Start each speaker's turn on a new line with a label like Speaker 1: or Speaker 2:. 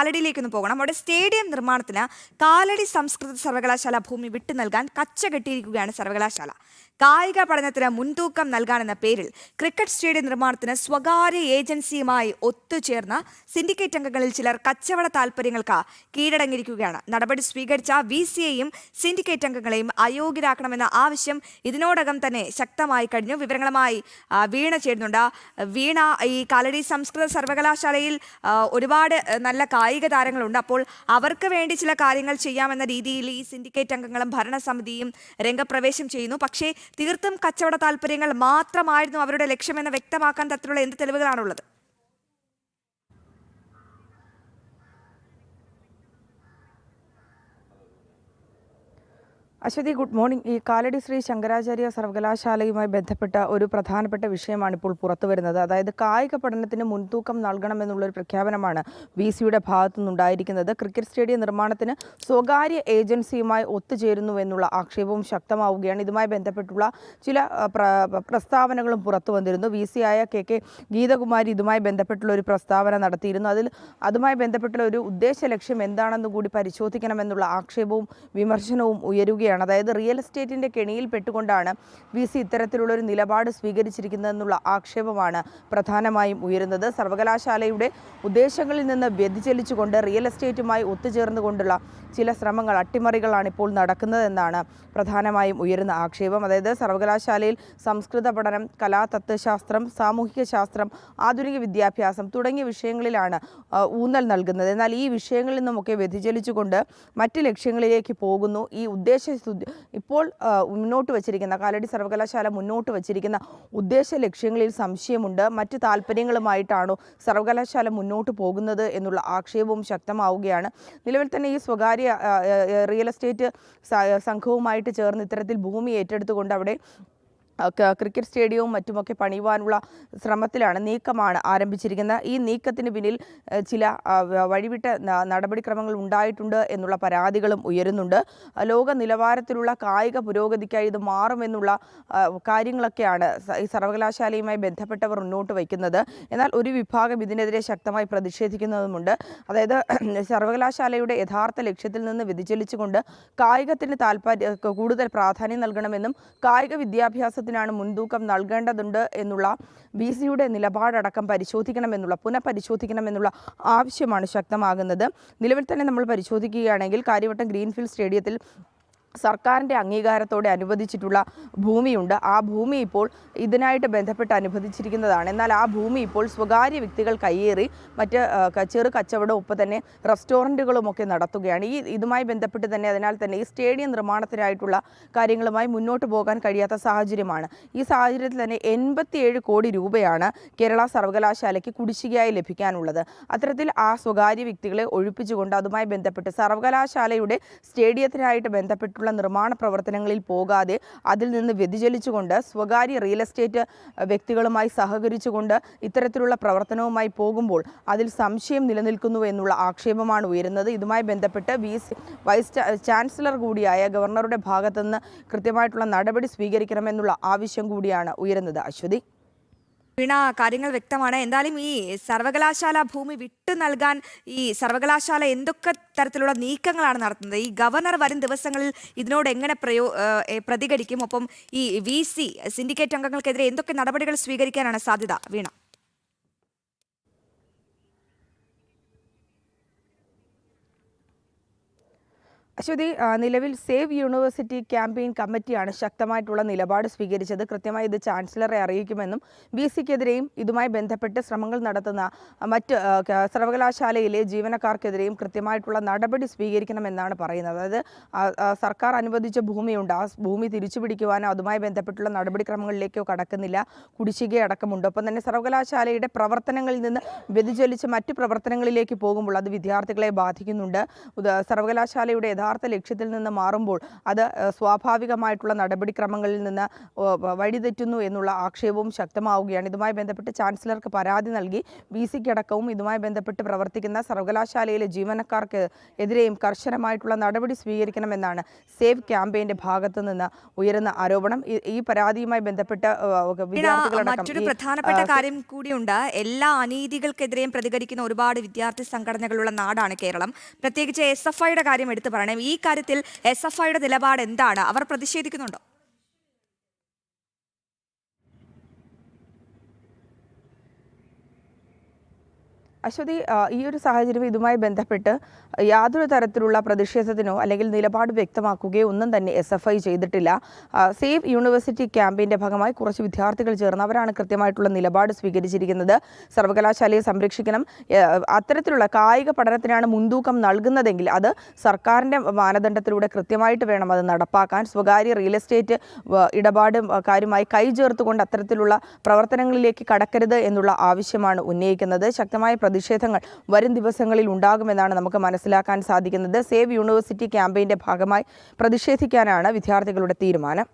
Speaker 1: കാലടിയിലേക്കൊന്ന് പോകണം. അവിടെ സ്റ്റേഡിയം നിർമ്മാണത്തിന് കാലടി സംസ്കൃത സർവകലാശാല ഭൂമി വിട്ടു നൽകാൻ കച്ച കെട്ടിയിരിക്കുകയാണ് സർവകലാശാല. കായിക പഠനത്തിന് മുൻതൂക്കം നൽകാനെന്ന പേരിൽ ക്രിക്കറ്റ് സ്റ്റേഡിയം നിർമ്മാണത്തിന് സ്വകാര്യ ഏജൻസിയുമായി ഒത്തുചേർന്ന സിൻഡിക്കേറ്റ് അംഗങ്ങളിൽ ചിലർ കച്ചവട താൽപ്പര്യങ്ങൾക്ക് കീഴടങ്ങിയിരിക്കുകയാണ്. നടപടി സ്വീകരിച്ച വി സിയെയും സിൻഡിക്കേറ്റ് അംഗങ്ങളെയും അയോഗ്യരാക്കണമെന്ന ആവശ്യം ഇതിനോടകം തന്നെ ശക്തമായി കഴിഞ്ഞു. വിവരങ്ങളുമായി വീണ ചേരുന്നുണ്ട്. വീണ ഈ കാലടി സംസ്കൃത സർവകലാശാലയിൽ ഒരുപാട് നല്ല കായിക താരങ്ങളുണ്ട്. അപ്പോൾ അവർക്ക് വേണ്ടി ചില കാര്യങ്ങൾ ചെയ്യാമെന്ന രീതിയിൽ ഈ സിൻഡിക്കേറ്റ് അംഗങ്ങളും ഭരണസമിതിയും രംഗപ്രവേശം ചെയ്യുന്നു. പക്ഷേ തീർത്തും കച്ചവട താല്പര്യങ്ങൾ മാത്രമായിരുന്നു അവരുടെ ലക്ഷ്യമെന്ന് വ്യക്തമാക്കാൻ തരത്തിലുള്ള എന്ത് തെളിവുകളാണുള്ളത്?
Speaker 2: Aswathy good morning. ഈ കാലടി ശ്രീ ശങ്കരാചാര്യ സർവകലാശാലയുമായി ബന്ധപ്പെട്ട ഒരു പ്രധാനപ്പെട്ട വിഷയമാണ് ഇപ്പോൾ പുറത്തു വരുന്നത്. അതായത് കായിക പഠനത്തിന് മുൻതൂക്കം നൽകണമെന്നുള്ളൊരു പ്രഖ്യാപനമാണ് വി സിയുടെ ഭാഗത്തുനിന്നുണ്ടായിരിക്കുന്നത്. ക്രിക്കറ്റ് സ്റ്റേഡിയം നിർമ്മാണത്തിന് സ്വകാര്യ ഏജൻസിയുമായി ഒത്തുചേരുന്നു എന്നുള്ള ആക്ഷേപവും ശക്തമാവുകയാണ്. ഇതുമായി ബന്ധപ്പെട്ടുള്ള ചില പ്രസ്താവനകളും പുറത്തു വന്നിരുന്നു. വി സി ആയ കെ കെ ഗീതകുമാരി ഇതുമായി ബന്ധപ്പെട്ടുള്ള ഒരു പ്രസ്താവന നടത്തിയിരുന്നു. അതിൽ അതുമായി ബന്ധപ്പെട്ടുള്ള ഒരു ഉദ്ദേശ ലക്ഷ്യം എന്താണെന്ന് കൂടി പരിശോധിക്കണമെന്നുള്ള ആക്ഷേപവും വിമർശനവും ഉയരുകയാണ്. അതായത് റിയൽ എസ്റ്റേറ്റിന്റെ കെണിയിൽ പെട്ടുകൊണ്ടാണ് വി സി ഇത്തരത്തിലുള്ളൊരു നിലപാട് സ്വീകരിച്ചിരിക്കുന്നതെന്നുള്ള ആക്ഷേപമാണ് പ്രധാനമായും ഉയരുന്നത്. സർവകലാശാലയുടെ ഉദ്ദേശങ്ങളിൽ നിന്ന് വ്യതിചലിച്ചുകൊണ്ട് റിയൽ എസ്റ്റേറ്റുമായി ഒത്തുചേർന്നുകൊണ്ടുള്ള ചില ശ്രമങ്ങൾ അട്ടിമറികളാണ് ഇപ്പോൾ നടക്കുന്നതെന്നാണ് പ്രധാനമായും ഉയരുന്ന ആക്ഷേപം. അതായത് സർവകലാശാലയിൽ സംസ്കൃത പഠനം കലാതത്വശാസ്ത്രം സാമൂഹിക ശാസ്ത്രം ആധുനിക വിദ്യാഭ്യാസം തുടങ്ങിയ വിഷയങ്ങളിലാണ് ഊന്നൽ നൽകുന്നത്. എന്നാൽ ഈ വിഷയങ്ങളിൽ നിന്നുമൊക്കെ വ്യതിചലിച്ചുകൊണ്ട് മറ്റ് ലക്ഷ്യങ്ങളിലേക്ക് പോകുന്നു. ഈ ഉദ്ദേശ ഇപ്പോൾ മുന്നോട്ട് വച്ചിരിക്കുന്ന കാലടി സർവകലാശാല മുന്നോട്ട് വച്ചിരിക്കുന്ന ഉദ്ദേശ ലക്ഷ്യങ്ങളിൽ സംശയമുണ്ട്. മറ്റ് താല്പര്യങ്ങളുമായിട്ടാണോ സർവകലാശാല മുന്നോട്ട് പോകുന്നത് എന്നുള്ള ആക്ഷേപവും ശക്തമാവുകയാണ്. നിലവിൽ തന്നെ ഈ സ്വകാര്യ റിയൽ എസ്റ്റേറ്റ് സംഘവുമായിട്ട് ചേർന്ന് ഇത്തരത്തിൽ ഭൂമി ഏറ്റെടുത്തുകൊണ്ട് അവിടെ ക്രിക്കറ്റ് സ്റ്റേഡിയവും മറ്റുമൊക്കെ പണിയുവാനുള്ള ശ്രമത്തിലാണ് നീക്കമാണ് ആരംഭിച്ചിരിക്കുന്നത്. ഈ നീക്കത്തിന് പിന്നിൽ ചില വഴിവിട്ട നടപടിക്രമങ്ങൾ ഉണ്ടായിട്ടുണ്ട് എന്നുള്ള പരാതികളും ഉയരുന്നുണ്ട്. ലോക നിലവാരത്തിലുള്ള കായിക പുരോഗതിക്കായി ഇത് മാറുമെന്നുള്ള കാര്യങ്ങളൊക്കെയാണ് ഈ സർവകലാശാലയുമായി ബന്ധപ്പെട്ടവർ മുന്നോട്ട് വയ്ക്കുന്നത്. എന്നാൽ ഒരു വിഭാഗം ഇതിനെതിരെ ശക്തമായി പ്രതിഷേധിക്കുന്നതുമുണ്ട്. അതായത് സർവകലാശാലയുടെ യഥാർത്ഥ ലക്ഷ്യത്തിൽ നിന്ന് വ്യതിചലിച്ചുകൊണ്ട് കായികത്തിന് താല്പര്യ കൂടുതൽ പ്രാധാന്യം നൽകണമെന്നും കായിക വിദ്യാഭ്യാസത്തിനാണ് മുൻതൂക്കം നൽകേണ്ടതുണ്ട് എന്നുള്ള ബി സിയുടെ നിലപാടടക്കം പരിശോധിക്കണമെന്നുള്ള പുനഃപരിശോധിക്കണമെന്നുള്ള ആവശ്യമാണ് ശക്തമാകുന്നത്. നിലവിൽ തന്നെ നമ്മൾ പരിശോധിക്കുകയാണെങ്കിൽ കാര്യവട്ടം ഗ്രീൻഫീൽഡ് സ്റ്റേഡിയത്തിൽ സർക്കാരിന്റെ അംഗീകാരത്തോടെ അനുവദിച്ചിട്ടുള്ള ഭൂമിയുണ്ട്. ആ ഭൂമി ഇപ്പോൾ ഇതിനായിട്ട് ബന്ധപ്പെട്ട് അനുവദിച്ചിരിക്കുന്നതാണ്. എന്നാൽ ആ ഭൂമി ഇപ്പോൾ സ്വകാര്യ വ്യക്തികൾ കയ്യേറി മറ്റ് ചെറു കച്ചവടവും ഒപ്പം തന്നെ റെസ്റ്റോറന്റുകളുമൊക്കെ നടത്തുകയാണ്. ഈ ഇതുമായി ബന്ധപ്പെട്ട് തന്നെ അതിനാൽ തന്നെ ഈ സ്റ്റേഡിയം നിർമ്മാണത്തിനായിട്ടുള്ള കാര്യങ്ങളുമായി മുന്നോട്ട് പോകാൻ കഴിയാത്ത സാഹചര്യമാണ്. ഈ സാഹചര്യത്തിൽ തന്നെ എൺപത്തിയേഴ് കോടി രൂപയാണ് കേരള സർവകലാശാലയ്ക്ക് കുടിശ്ശികയായി ലഭിക്കാനുള്ളത്. അത്തരത്തിൽ ആ സ്വകാര്യ വ്യക്തികളെ ഒഴിപ്പിച്ചുകൊണ്ട് അതുമായി ബന്ധപ്പെട്ട് സർവകലാശാലയുടെ സ്റ്റേഡിയത്തിനായിട്ട് ബന്ധപ്പെട്ടുള്ള നിർമ്മാണ പ്രവർത്തനങ്ങളിൽ പോകാതെ അതിൽ നിന്ന് വ്യതിചലിച്ചുകൊണ്ട് സ്വകാര്യ റിയൽ എസ്റ്റേറ്റ് വ്യക്തികളുമായി സഹകരിച്ചുകൊണ്ട് ഇത്തരത്തിലുള്ള പ്രവർത്തനവുമായി പോകുമ്പോൾ അതിൽ സംശയം നിലനിൽക്കുന്നു എന്നുള്ള ആക്ഷേപമാണ് ഉയരുന്നത്. ഇതുമായി ബന്ധപ്പെട്ട് വി വൈസ് ചാൻസലർ കൂടിയായ ഗവർണറുടെ ഭാഗത്തുനിന്ന് കൃത്യമായിട്ടുള്ള നടപടി സ്വീകരിക്കണമെന്നുള്ള ആവശ്യം കൂടിയാണ് ഉയരുന്നത്. അശ്വതി?
Speaker 1: വീണ കാര്യങ്ങൾ വ്യക്തമാണ്. എന്തായാലും ഈ സർവകലാശാല ഭൂമി വിട്ടു നൽകാൻ ഈ സർവകലാശാല എന്തൊക്കെ തരത്തിലുള്ള നീക്കങ്ങളാണ് നടത്തുന്നത്? ഈ ഗവർണർ വരും ദിവസങ്ങളിൽ ഇതിനോട് എങ്ങനെ പ്രയോ പ്രതികരിക്കും? ഒപ്പം ഈ വി സി സിൻഡിക്കേറ്റ് അംഗങ്ങൾക്കെതിരെ എന്തൊക്കെ നടപടികൾ സ്വീകരിക്കാനാണ് സാധ്യത? വീണ.
Speaker 2: അശ്വതി നിലവിൽ സേവ് യൂണിവേഴ്സിറ്റി ക്യാമ്പയിൻ കമ്മിറ്റിയാണ് ശക്തമായിട്ടുള്ള നിലപാട് സ്വീകരിച്ചത്. കൃത്യമായി ഇത് ചാൻസലറെ അറിയിക്കുമെന്നും ബി സിക്കെതിരെയും ഇതുമായി ബന്ധപ്പെട്ട് ശ്രമങ്ങൾ നടത്തുന്ന മറ്റ് സർവകലാശാലയിലെ ജീവനക്കാർക്കെതിരെയും കൃത്യമായിട്ടുള്ള നടപടി സ്വീകരിക്കണമെന്നാണ് പറയുന്നത്. അതായത് സർക്കാർ അനുവദിച്ച ഭൂമിയുണ്ട്. ആ ഭൂമി തിരിച്ചു പിടിക്കുവാനോ അതുമായി ബന്ധപ്പെട്ടുള്ള നടപടിക്രമങ്ങളിലേക്കോ കടക്കുന്നില്ല. കുടിശ്ശികയടക്കമുണ്ട് ഒപ്പം തന്നെ സർവകലാശാലയുടെ പ്രവർത്തനങ്ങളിൽ നിന്ന് വ്യതിചലിച്ച് മറ്റ് പ്രവർത്തനങ്ങളിലേക്ക് പോകുമ്പോൾ അത് വിദ്യാർത്ഥികളെ ബാധിക്കുന്നുണ്ട്. സർവകലാശാലയുടെ യഥാർത്ഥ യഥാർത്ഥ ലക്ഷ്യത്തിൽ നിന്ന് മാറുമ്പോൾ അത് സ്വാഭാവികമായിട്ടുള്ള നടപടിക്രമങ്ങളിൽ നിന്ന് വഴിതെറ്റുന്നു എന്നുള്ള ആക്ഷേപവും ശക്തമാവുകയാണ്. ഇതുമായി ബന്ധപ്പെട്ട് ചാൻസലർക്ക് പരാതി നൽകി ബി സിക്കടക്കവും ഇതുമായി ബന്ധപ്പെട്ട് പ്രവർത്തിക്കുന്ന സർവകലാശാലയിലെ ജീവനക്കാർക്ക് എതിരെയും കർശനമായിട്ടുള്ള നടപടി സ്വീകരിക്കണമെന്നാണ് സേവ് ക്യാമ്പയിന്റെ ഭാഗത്തു നിന്ന് ഉയരുന്ന ആരോപണം. ഈ- പരാതിയുമായി ബന്ധപ്പെട്ട്
Speaker 1: മറ്റൊരു പ്രധാനപ്പെട്ട കാര്യം കൂടിയുണ്ട്. എല്ലാ അനീതികൾക്കെതിരെയും പ്രതികരിക്കുന്ന ഒരുപാട് വിദ്യാർത്ഥി സംഘടനകളുള്ള നാടാണ് കേരളം. പ്രത്യേകിച്ച് എസ് എഫ് ഐയുടെ കാര്യം എടുത്തു പറയണം ഈ കാര്യത്തിൽ എസ് എഫ് ഐയുടെ നിലപാട് എന്താണ് അവർ പ്രതിഷേധിക്കുന്നുണ്ടോ?
Speaker 2: അശ്വതി ഈ ഒരു സാഹചര്യം ഇതുമായി ബന്ധപ്പെട്ട് യാതൊരു തരത്തിലുള്ള പ്രതിഷേധത്തിനോ അല്ലെങ്കിൽ നിലപാട് വ്യക്തമാക്കുകയോ ഒന്നും തന്നെ എസ് എഫ് ഐ ചെയ്തിട്ടില്ല. സേവ് യൂണിവേഴ്സിറ്റി ക്യാമ്പയിന്റെ ഭാഗമായി കുറച്ച് വിദ്യാർത്ഥികൾ ചേർന്ന് അവരാണ് കൃത്യമായിട്ടുള്ള നിലപാട് സ്വീകരിച്ചിരിക്കുന്നത്. സർവകലാശാലയെ സംരക്ഷിക്കണം. അത്തരത്തിലുള്ള കായിക പഠനത്തിനാണ് മുൻതൂക്കം നൽകുന്നതെങ്കിൽ അത് സർക്കാരിന്റെ മാനദണ്ഡത്തിലൂടെ കൃത്യമായിട്ട് വേണം അത് നടപ്പാക്കാൻ. സ്വകാര്യ റിയൽ എസ്റ്റേറ്റ് ഇടപാടും കാര്യമായി കാര്യമായി കൈചേർത്തുകൊണ്ട് അത്തരത്തിലുള്ള പ്രവർത്തനങ്ങളിലേക്ക് കടക്കരുത് എന്നുള്ള ആവശ്യമാണ് ഉന്നയിക്കുന്നത്. ശക്തമായ പ്രതിഷേധങ്ങൾ വരും ദിവസങ്ങളിൽ ഉണ്ടാകുമെന്നാണ് നമുക്ക് മനസ്സിലാക്കാൻ സാധിക്കുന്നത്. സേവ് യൂണിവേഴ്സിറ്റി ക്യാമ്പയിന്റെ ഭാഗമായി പ്രതിഷേധിക്കാനാണ് വിദ്യാർത്ഥികളുടെ തീരുമാനം.